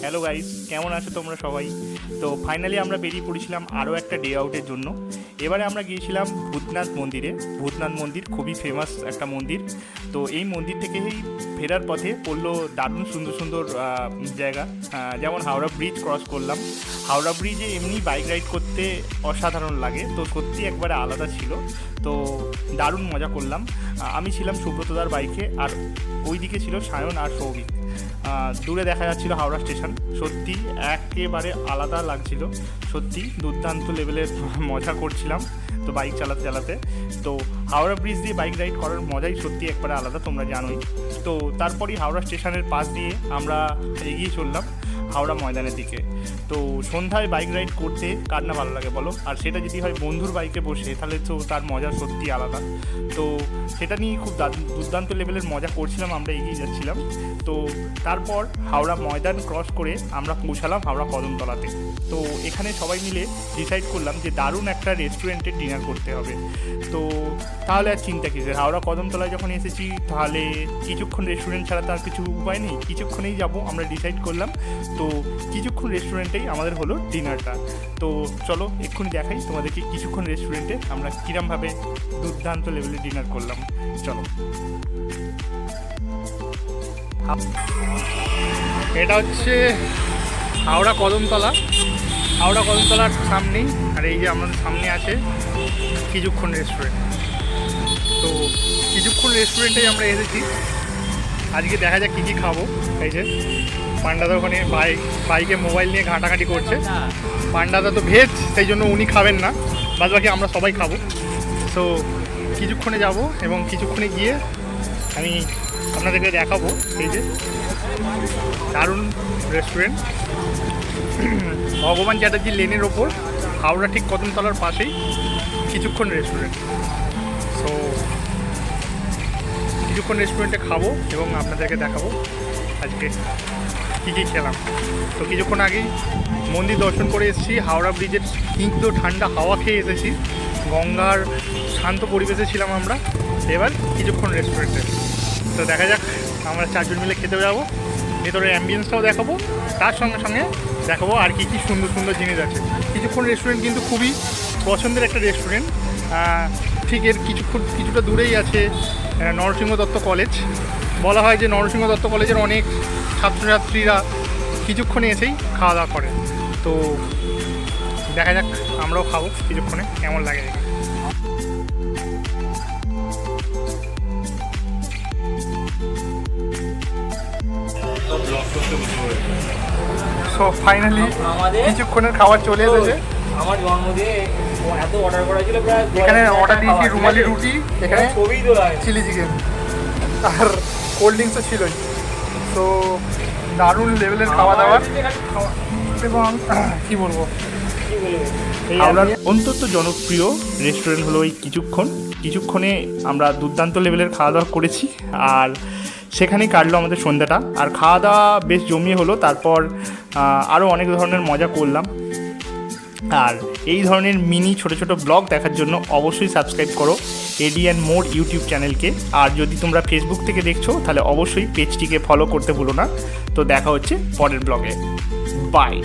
Hello guys কেমন আছো তোমরা সবাই? তো ফাইনালি আমরা বেরিয়ে পড়েছিলাম আরও একটা ডে আউটের জন্য। এবারে আমরা গিয়েছিলাম ভূতনাথ মন্দিরে। ভূতনাথ মন্দির খুবই ফেমাস একটা মন্দির। তো এই মন্দির থেকেই ফেরার পথে পড়ল দারুণ সুন্দর সুন্দর জায়গা। যেমন হাওড়া ব্রিজ ক্রস করলাম। হাওড়া ব্রিজে এমনি বাইক রাইড করতে অসাধারণ লাগে। তো সত্যি একবারে আলাদা ছিল। তো দারুণ মজা করলাম। আমি ছিলাম সুব্রতদার বাইকে আর ওইদিকে ছিল সায়ন আর সৌভিক। দূরে দেখা যাচ্ছিল হাওড়া স্টেশন। সত্যি একেবারে আলাদা লাগছিল। সত্যি দুর্দান্ত লেভেলের মজা করছিলাম তো বাইক চালাতে চালাতে। তো হাওড়া ব্রিজ দিয়ে বাইক রাইড করার মজাই সত্যি একবারে আলাদা, তোমরা জানোই। তো তারপরই হাওড়া স্টেশনের পাশ দিয়ে আমরা এগিয়ে চললাম। হাওড়া ময়দানের দিকে। তো সন্ধ্যায় বাইক রাইড করতে কার না ভালো লাগে বলো? আর সেটা যদি হয় বন্ধুর বাইকে বসে, তাহলে তো তার মজা সত্যি আলাদা। তো সেটা নিয়ে খুব দুর্দান্ত লেভেলের মজা করছিলাম, আমরা এগিয়ে যাচ্ছিলাম। তো তারপর হাওড়া ময়দান ক্রস করে আমরা পৌঁছালাম হাওড়া কদমতলাতে। তো এখানে সবাই মিলে ডিসাইড করলাম যে দারুণ একটা রেস্টুরেন্টে ডিনার করতে হবে। তো তাহলে আর চিন্তা কিসের? হাওড়া কদমতলায় যখন এসেছি, তাহলে কিছুক্ষণ রেস্টুরেন্ট ছাড়া তার কিছু উপায় নেই। কিছুক্ষণেই যাব, আমরা ডিসাইড করলাম তো কিছুক্ষণ রেস্টুরেন্টেই আমাদের হলো ডিনারটা তো চলো, এক্ষুনি দেখাই তোমাদেরকে কিছুক্ষণ রেস্টুরেন্টে আমরা কিরমভাবে দুর্দান্ত লেভেলে ডিনার করলাম। চলো। এটা হচ্ছে হাওড়া কদমতলা। হাওড়া কদমতলার সামনেই, আর এই যে আমাদের সামনে আছে কিছুক্ষণ রেস্টুরেন্ট তো কিছুক্ষণ রেস্টুরেন্টেই আমরা এসেছি। আজকে দেখা যাক কী কী খাব। এই যে। পান্ডাদা ওখানে বাইক বাইকে মোবাইল নিয়ে ঘাঁটাঘাঁটি করছে। পান্ডাদা তো ভেজ, সেই জন্য উনি খাবেন না। বাদ বাকি আমরা সবাই খাব। তো কিছুক্ষণে যাব এবং কিছুক্ষণে গিয়ে আমি আপনাদেরকে দেখাবো এই যে দারুণ রেস্টুরেন্ট ভগবান চ্যাটার্জি লেনের ওপর, হাওড়া ঠিক কদমতলার পাশেই কিছুক্ষণ রেস্টুরেন্ট সো কিছুক্ষণ রেস্টুরেন্টে খাব এবং আপনাদেরকে দেখাবো। আজকে। কী কী খেলাম? তো কিছুক্ষণ আগেই মন্দির দর্শন করে এসেছি, হাওড়া ব্রিজের স্নিগ্ধ ঠান্ডা হাওয়া খেয়ে এসেছি। গঙ্গার শান্ত পরিবেশে ছিলাম আমরা। এবার কিছুক্ষণ রেস্টুরেন্টে তো দেখা যাক, আমরা চারজন মিলে খেতে যাব। ভেতরের অ্যাম্বিয়েন্সটাও দেখাবো। তার সঙ্গে সঙ্গে দেখাবো আর কি কি সুন্দর সুন্দর জিনিস আছে। কিছুক্ষণ রেস্টুরেন্ট কিন্তু খুবই পছন্দের একটা রেস্টুরেন্ট ঠিক এর কিছুক্ষণ, কিছুটা দূরেই আছে নরসিংহ দত্ত কলেজ বলা হয় যে নরসিংহ দত্ত কলেজের অনেক ছাত্রছাত্রীরা কিছুক্ষণে এসেই খাওয়া দাওয়া করে। তো দেখা যাক আমরাও খাব কিছুক্ষণে কেমন লাগে সো ফাইনালি কিছুক্ষণের খাবার চলে এসেছে। আমার জন্মদিনে এত অর্ডার করা ছিল প্রায় এখানে অর্ডার দিয়েছি রুমালি রুটি এখানে চিলি চিকেন। আর কোল্ড ড্রিঙ্কসও ছিলই। তো দারুণ লেভেলের খাওয়া দাওয়া এবং, কি বলব? অন্তত জনপ্রিয় রেস্টুরেন্ট হলো এই কিছুক্ষণ। কিছুক্ষণে আমরা দুর্দান্ত লেভেলের খাওয়া দাওয়া করেছি। আর সেখানেই কাটলো আমাদের সন্ধ্যাটা। আর খাওয়া দাওয়া বেশ জমিয়ে হলো। তারপর আরও অনেক ধরনের মজা করলাম। আর এই ধরনের মিনি ছোট ছোট ব্লগ দেখার জন্য অবশ্যই সাবস্ক্রাইব করো এডি অ্যান্ড মোর ইউটিউব চ্যানেলকে। আর যদি তোমরা ফেসবুক থেকে দেখছ, তাহলে অবশ্যই পেজটিকে ফলো করতে ভুলো না। তো দেখা হচ্ছে পরের ব্লগে। বাই